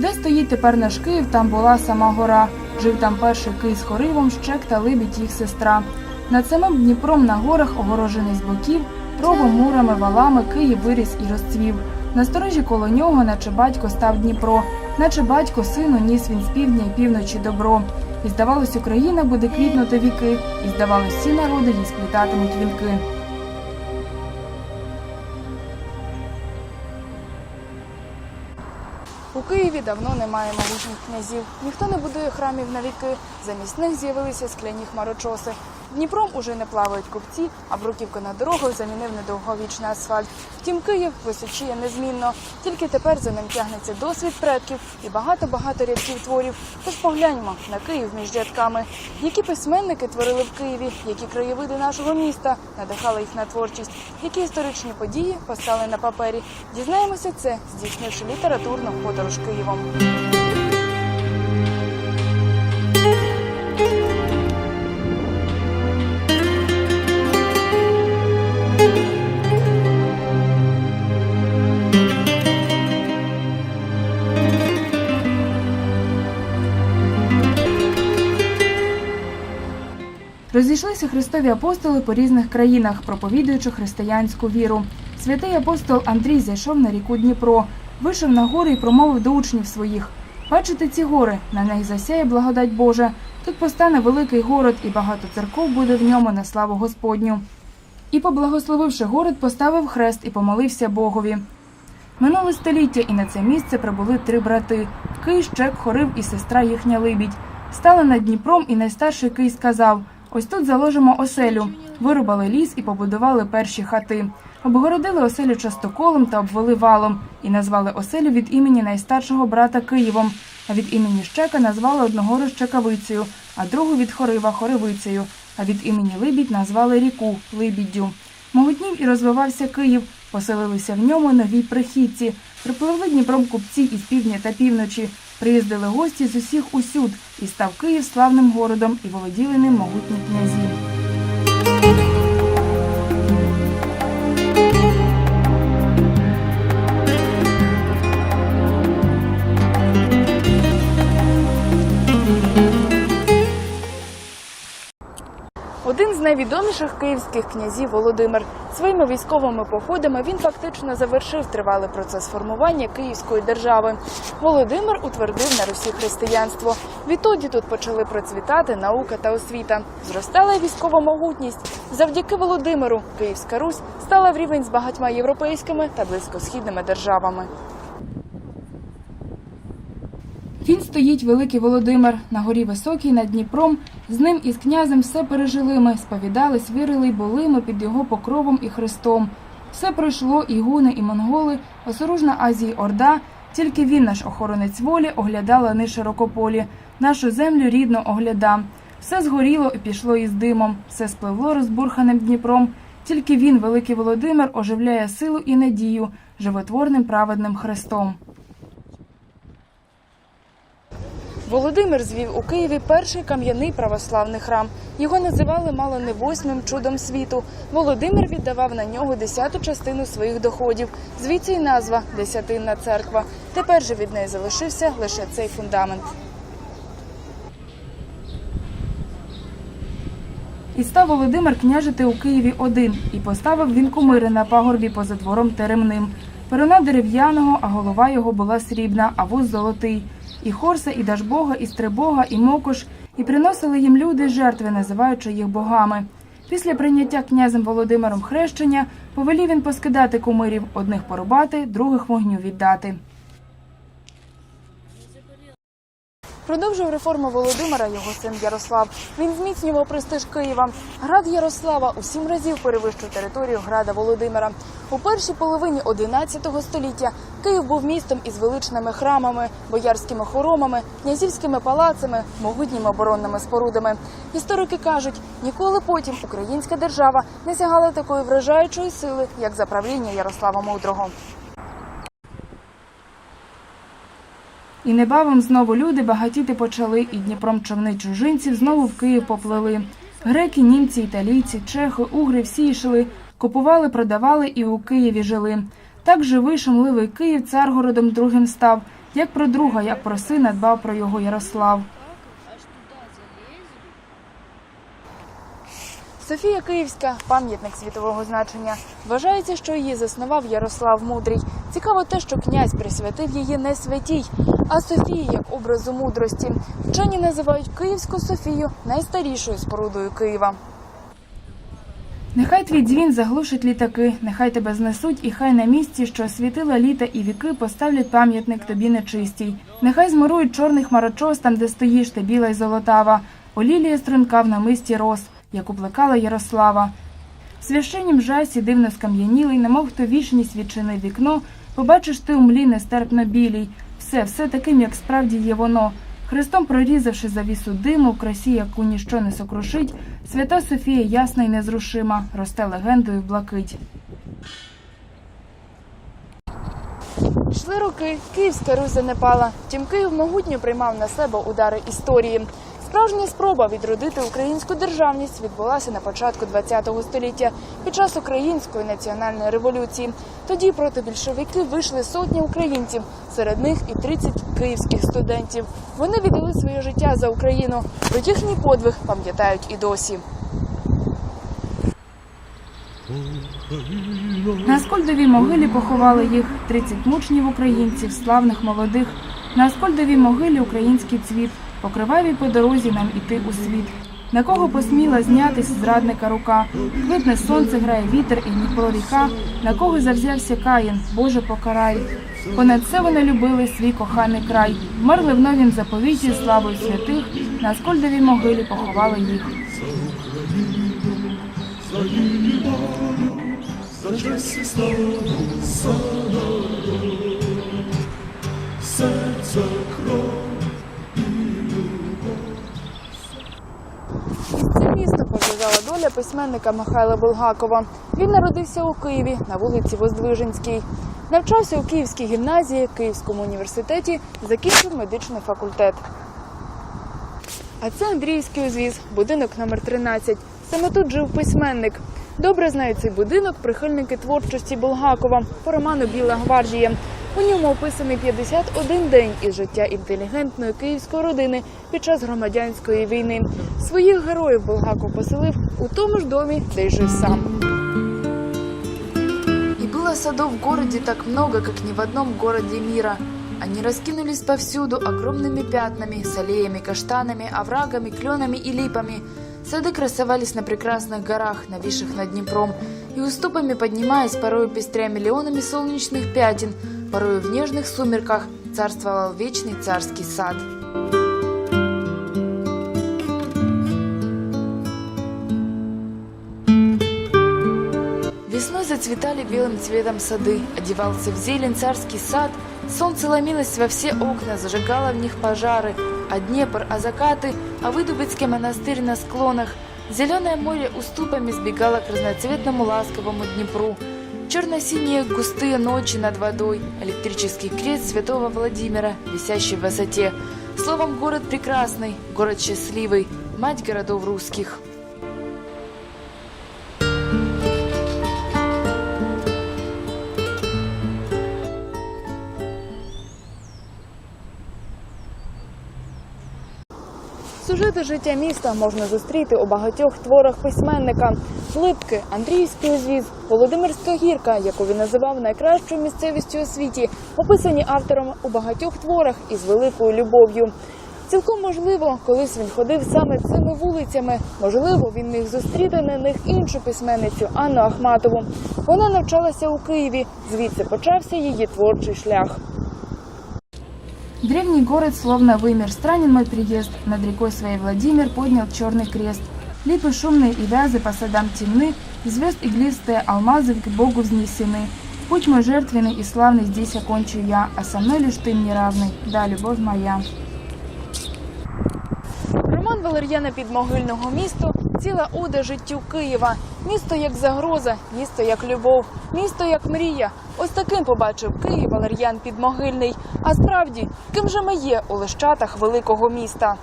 Де стоїть тепер наш Київ, там була сама гора. Жив там перший Кий з Хоривом, Щек та Либідь їх сестра. Над самим Дніпром на горах, огорожений з боків, рогом, мурами, валами, Київ виріс і розцвів. На сторожі коло нього, наче батько, став Дніпро, наче батько сину ніс він з півдня і півночі добро. І здавалось, Україна буде квітнути віки, і здавалось, всі народи їй сплітатимуть вінки. Києві давно немає могутніх князів. Ніхто не будує храмів на віки. Замість них з'явилися скляні хмарочоси. Дніпром уже не плавають купці, а бруківку на дорогах замінив недовговічний асфальт. Втім, Київ височіє незмінно. Тільки тепер за ним тягнеться досвід предків і багато-багато рядків творів. Тож погляньмо на Київ між рядками. Які письменники творили в Києві, які краєвиди нашого міста надихали їх на творчість, які історичні події постали на папері. Дізнаємося це, здійснивши літературну подорож Києвом. Розійшлися христові апостоли по різних країнах, проповідуючи християнську віру. Святий апостол Андрій зайшов на ріку Дніпро, вийшов на гори і промовив до учнів своїх: Бачите ці гори, на них засяє благодать Божа. Тут постане великий город, і багато церков буде в ньому на славу Господню. І, поблагословивши город, поставив хрест і помолився Богові. Минуле століття, і на це місце прибули три брати: Кий, Щек, Хорив і сестра їхня Либідь. Стали над Дніпром, і найстарший Кий сказав: Ось тут заложимо оселю. Вирубали ліс і побудували перші хати. Обгородили оселю частоколом та обвели валом і назвали оселю від імені найстаршого брата Києвом. А від імені Щека назвали одного Щекавицею, а другу від Хорива Хоривицею. А від імені Либідь назвали ріку Либіддю. Могутнів і розвивався Київ. Поселилися в ньому нові прихідці. Припливли Дніпром купці із півдня та півночі. Приїздили гості з усіх усюд, і став Київ славним городом, і володіли ним могутні князі. З найвідоміших київських князів Володимир. Своїми військовими походами він фактично завершив тривалий процес формування Київської держави. Володимир утвердив на Русі християнство. Відтоді тут почали процвітати наука та освіта. Зростала військова могутність. Завдяки Володимиру Київська Русь стала в рівень з багатьма європейськими та близькосхідними державами. Він стоїть великий Володимир на горі високій над Дніпром. З ним і з князем все пережили ми, сповідались, вірили й були ми під його покровом і Христом. Все пройшло і гуни, і монголи, осоружна Азії Орда. Тільки він, наш охоронець волі, оглядала ни широкополі, нашу землю рідно огляда. Все згоріло і пішло із димом, все спливло розбурханим Дніпром. Тільки він, великий Володимир, оживляє силу і надію животворним праведним Христом. Володимир звів у Києві перший кам'яний православний храм. Його називали мало не восьмим чудом світу. Володимир віддавав на нього десяту частину своїх доходів. Звідси й назва Десятинна церква. Тепер же від неї залишився лише цей фундамент. І став Володимир княжити у Києві один, і поставив він кумири на пагорбі поза двором теремним. Перона дерев'яного, а голова його була срібна, а вуз золотий. І Хорса, і Дажбога, і Стрибога, і Мокош, і приносили їм люди жертви, називаючи їх богами. Після прийняття князем Володимиром хрещення повелів він поскидати кумирів, одних порубати, других вогню віддати. Продовжив реформу Володимира його син Ярослав. Він зміцнював престиж Києва. Град Ярослава у сім разів перевищив територію града Володимира. У першій половині XI століття Київ був містом із величними храмами, боярськими хоромами, князівськими палацами, могутніми оборонними спорудами. Історики кажуть, ніколи потім українська держава не сягала такої вражаючої сили, як за правління Ярослава Мудрого. І небавом знову люди багатіти почали, і Дніпром човни чужинців знову в Київ поплили. Греки, німці, італійці, чехи, угри всі йшли, купували, продавали і у Києві жили. Так живий, шумливий Київ царгородом другим став, Як про друга, як про сина дбав про його Ярослав. Софія Київська пам'ятник світового значення. Вважається, що її заснував Ярослав Мудрий. Цікаво те, що князь присвятив її не святій, а Софії як образу мудрості. Вчені називають Київську Софію найстарішою спорудою Києва. Нехай твій дзвін заглушить літаки, нехай тебе знесуть, і хай на місці, що освітила літа і віки, поставлять пам'ятник тобі нечистій. Нехай змирують чорний хмарочос там, де стоїш, ти біла й золотава. О лілія струнка в намисті роз, яку плекала Ярослава. В священнім жасі дивно скам'янілий, немов хто вічність відчинив вікно, побачиш ти у млі нестерпно білій. Все, все таким, як справді є воно. Христом прорізавши завісу диму, в красі, яку ніщо не сокрушить, свята Софія ясна й незрушима, росте легендою в блакить. Йшли роки, Київська Русь занепала. Втім, Київ могутньо приймав на себе удари історії. Справжня спроба відродити українську державність відбулася на початку ХХ століття під час української національної революції. Тоді проти більшовиків вийшли сотні українців, серед них і 30 київських студентів. Вони віддали своє життя за Україну. Про їхній подвиг пам'ятають і досі. На Аскольдовій могилі поховали їх 30 мучнів українців, славних молодих. На Аскольдовій могилі український цвіт, покривавій по дорозі нам іти у світ. На кого посміла знятись зрадника рука? Квитне сонце, грає вітер і Дніпро ріка. На кого завзявся Каїн, Боже покарай. Понад це вони любили свій коханий край. Вмерли в новім заповіті славою святих. На Аскольдовій могилі поховали їх. серця кров. Доля письменника Михайла Булгакова. Він народився у Києві на вулиці Воздвиженській. Навчався у Київській гімназії, Київському університеті, закінчив медичний факультет. А це Андріївський узвіз, будинок номер 13. Саме тут жив письменник. Добре знають цей будинок прихильники творчості Булгакова по роману Біла гвардія. У ньому описаний 51 день із життя інтелігентної київської родини під час громадянської війни. Своїх героїв Булгаков поселив у тому ж домі, де й жив сам. И было садов в городе так много, как ни в одном городе мира. Они раскинулись повсюду огромными пятнами, с аллеями, каштанами, оврагами, кленами и липами. Сады красовались на прекрасных горах, нависших над Днепром, И уступами поднимаясь, порою пестря миллионами солнечных пятен, порою в нежных сумерках царствовал вечный царский сад. Весной зацветали белым цветом сады, одевался в зелень царский сад, солнце ломилось во все окна, зажигало в них пожары, а Днепр, а закаты, а Выдубицкий монастырь на склонах, зеленое море уступами сбегало к разноцветному ласковому Днепру, черно-синие густые ночи над водой, электрический крест святого Владимира, висящий в высоте. Словом, город прекрасный, город счастливый, мать городов русских. Сюжети життя міста можна зустріти у багатьох творах письменника. Липки, Андріївський узвіз, Володимирська гірка, яку він називав найкращою місцевістю у світі, описані автором у багатьох творах із великою любов'ю. Цілком можливо, колись він ходив саме цими вулицями. Можливо, він міг зустріти на них іншу письменницю Анну Ахматову. Вона навчалася у Києві. Звідси почався її творчий шлях. Древний город словно вымер, странен мой приезд. Над рекой своей Владимир поднял черный крест. Липы шумные и вязы по садам темны, звезд иглистые алмазы к Богу взнесены. Путь мой жертвенный и славный здесь окончу я, а со мной лишь ты мне равный, да, любовь моя. Роман Валер'яна Підмогильного місто ціла ода життю Києва. Місто як загроза, місто як любов, місто як мрія. Ось таким побачив Київ Валер'ян Підмогильний. А справді, ким же ми є у лищатах великого міста?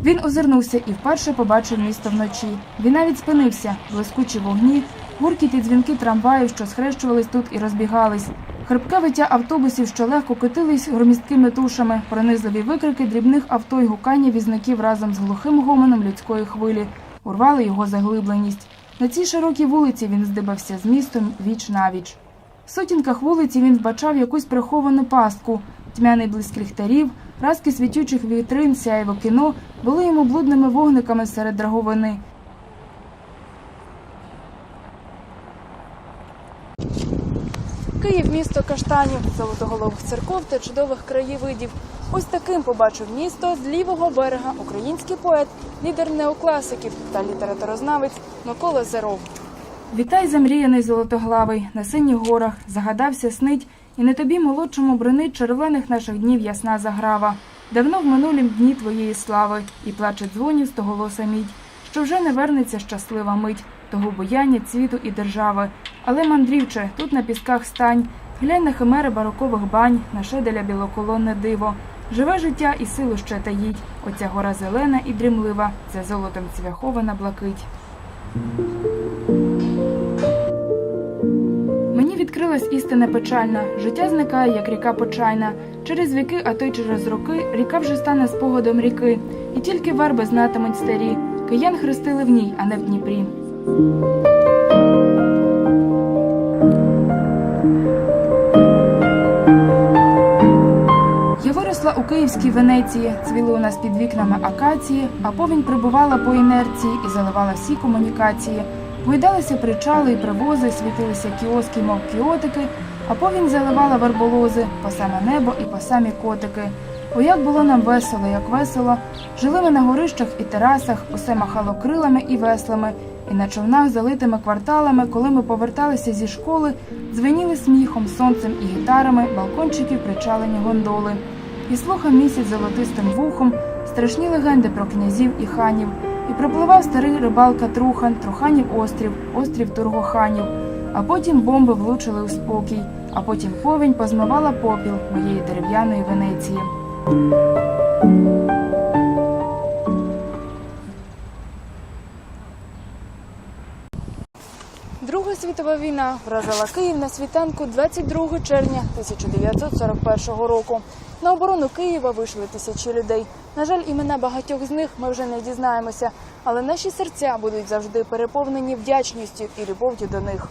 Він озирнувся і вперше побачив місто вночі. Він навіть спинився, блискучі вогні, гуркіт і дзвінки трамваїв, що схрещувались тут і розбігались. Хрипке виття автобусів, що легко котились громісткими тушами, пронизливі викрики дрібних авто й гукання візників разом з глухим гомоном людської хвилі урвали його заглибленість. На цій широкій вулиці він здибався з містом віч навіч. В сутінках вулиці він вбачав якусь приховану пастку. Тьмяний блиск ліхтарів, разки світючих вітрин, сяєво кіно були йому блудними вогниками серед драговини. Київ місто каштанів, золотоголових церков та чудових краєвидів. Ось таким побачив місто з лівого берега український поет, лідер неокласиків та літературознавець Микола Зеров. Вітай, замріяний золотоглавий, на синіх горах, загадався снить, і не тобі молодшому бренить червоних наших днів ясна заграва. Давно в минулім дні твоєї слави, і плаче дзвонів стоголоса мідь, що вже не вернеться щаслива мить, того буяння цвіту і держави. Але, мандрівче, тут на пісках стань, глянь на химери барокових бань, на шеделя білоколонне диво. Живе життя і силу ще таїть, оця гора зелена і дрімлива, за золотом цвяхована блакить. Мені відкрилась істина печальна. Життя зникає, як ріка почайна. Через віки, а то й через роки, ріка вже стане спогадом ріки. І тільки верби знатимуть старі. Киян хрестили в ній, а не в Дніпрі. Я виросла у київській Венеції, цвіли у нас під вікнами акації, а повінь прибувала по інерції і заливала всі комунікації. Гойдалися причали і привози, світилися кіоски, мов кіотики, а повінь заливала верболози, по саме небо і по самі котики. О, як було нам весело, як весело. Жили ми на горищах і терасах, усе махало крилами і веслами, і на човнах, залитими кварталами, коли ми поверталися зі школи, дзвеніли сміхом, сонцем і гітарами балкончиків причалені гондоли. І слухав місяць золотистим вухом страшні легенди про князів і ханів. І пропливав старий рибалка Трухан, Труханів острів, острів Тургоханів. А потім бомби влучили у спокій, а потім повінь позмивала попіл моєї дерев'яної Венеції. Друга світова війна вразила Київ на світанку 22 червня 1941 року. На оборону Києва вийшли тисячі людей. На жаль, імена багатьох з них ми вже не дізнаємося, але наші серця будуть завжди переповнені вдячністю і любов'ю до них.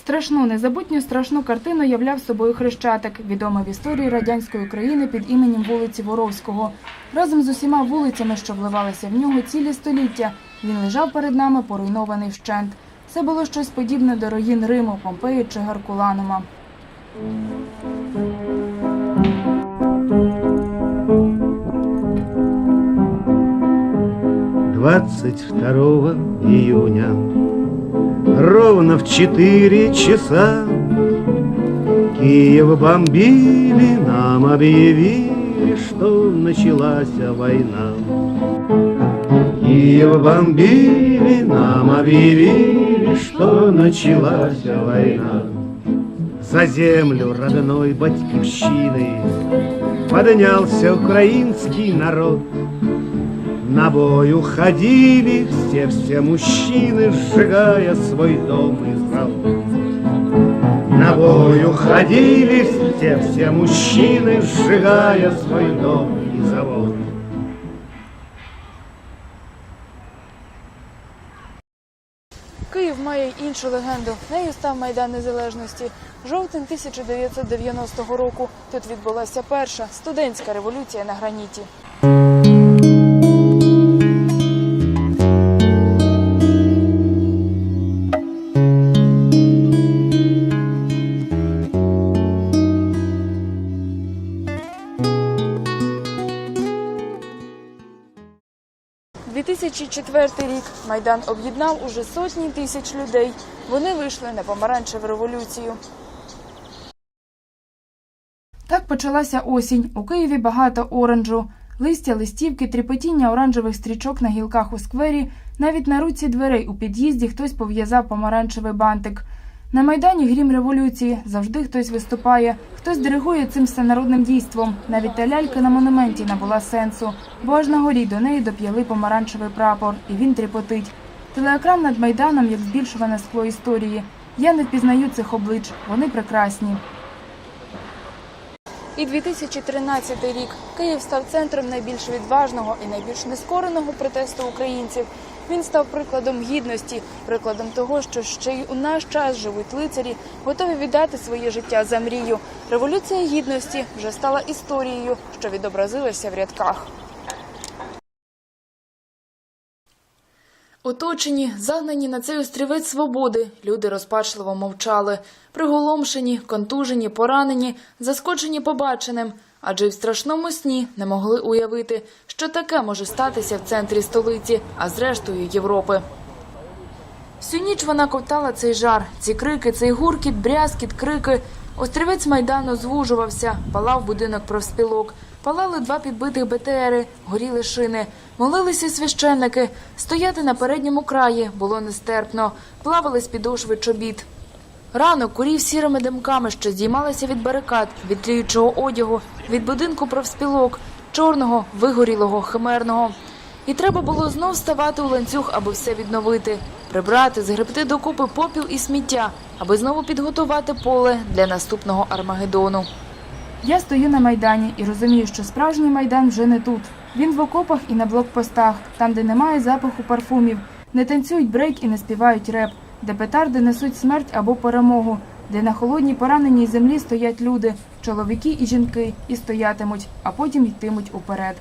Страшну, незабутню страшну картину являв собою Хрещатик, відомий в історії радянської України під іменем вулиці Воровського. Разом з усіма вулицями, що вливалися в нього цілі століття, він лежав перед нами поруйнований вщент. Це було щось подібне до руїн Риму, Помпеї чи Гаркуланума. Двадцать второго июня Ровно в четыре часа Киев бомбили, нам объявили, что началась война. Киев бомбили, нам объявили, Что началась война. За землю родной батьківщини Поднялся украинский народ. На бой уходили все-все мужчины, сжигая свой дом и завод. На бой уходили все-все мужчины, сжигая свой дом и іншу легенду. Нею став Майдан Незалежності. Жовтень 1990 року. Тут відбулася перша студентська революція на граніті. – 2004 рік Майдан об'єднав уже сотні тисяч людей. Вони вийшли на помаранчеву революцію. Так почалася осінь. У Києві багато оранжу. Листя, листівки, тріпотіння оранжевих стрічок на гілках у сквері. Навіть на руці дверей у під'їзді хтось пов'язав помаранчевий бантик. На майдані грім революції завжди хтось виступає, хтось диригує цим всенародним дійством. Навіть та лялька на монументі набула сенсу, бо аж на горі до неї доп'яли помаранчевий прапор, і він тріпотить. Телеекран над майданом як збільшуване скло історії. Я не впізнаю цих облич, вони прекрасні. І 2013 рік Київ став центром найбільш відважного і найбільш нескореного протесту українців. Він став прикладом гідності, прикладом того, що ще й у наш час живуть лицарі, готові віддати своє життя за мрію. Революція гідності вже стала історією, що відобразилася в рядках. Оточені, загнані на цей острівець свободи, люди розпачливо мовчали, приголомшені, контужені, поранені, заскочені побаченим, адже й в страшному сні не могли уявити, що таке може статися в центрі столиці, а зрештою Європи. Всю ніч вона ковтала цей жар, ці крики, цей гуркіт, брязкіт, крики. Острівець майдану звужувався, палав будинок профспілок, палали два підбитих БТРи, горіли шини, молилися священники. Стояти на передньому краї було нестерпно, плавали з підошви чобіт. Ранок курів сірими димками, що здіймалися від барикад, від тліючого одягу, від будинку профспілок, чорного, вигорілого, химерного. І треба було знов ставати у ланцюг, аби все відновити, прибрати, згребти докупи попіл і сміття, аби знову підготувати поле для наступного Армагеддону. Я стою на майдані і розумію, що справжній майдан вже не тут. Він в окопах і на блокпостах, там, де немає запаху парфумів, не танцюють брейк і не співають реп, де петарди несуть смерть або перемогу, де на холодній пораненій землі стоять люди, чоловіки і жінки, і стоятимуть, а потім йтимуть уперед.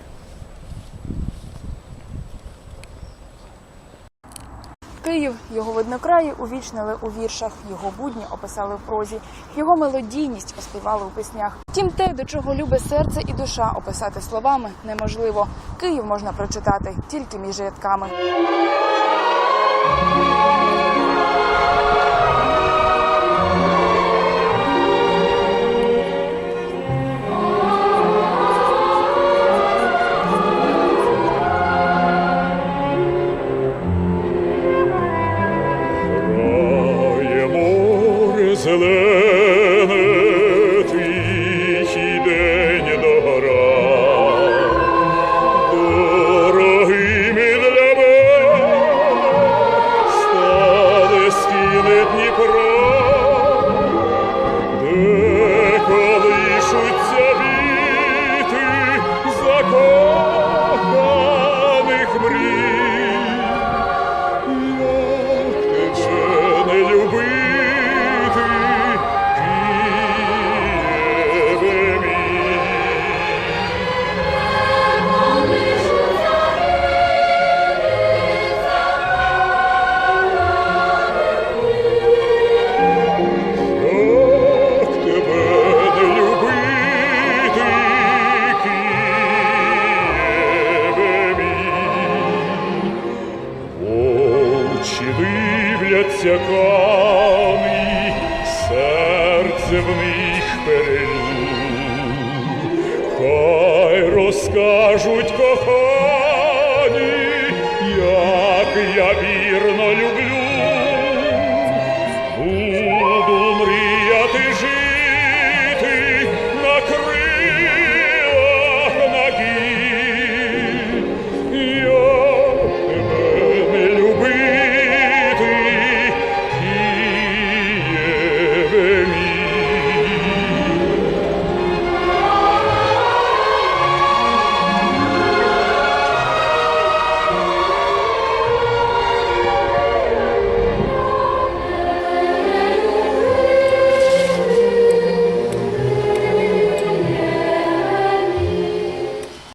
Київ, його виднокраї увічнили у віршах, його будні описали в прозі, його мелодійність оспівали у піснях. Втім, те, до чого любе серце і душа описати словами, неможливо. Київ можна прочитати тільки між рядками.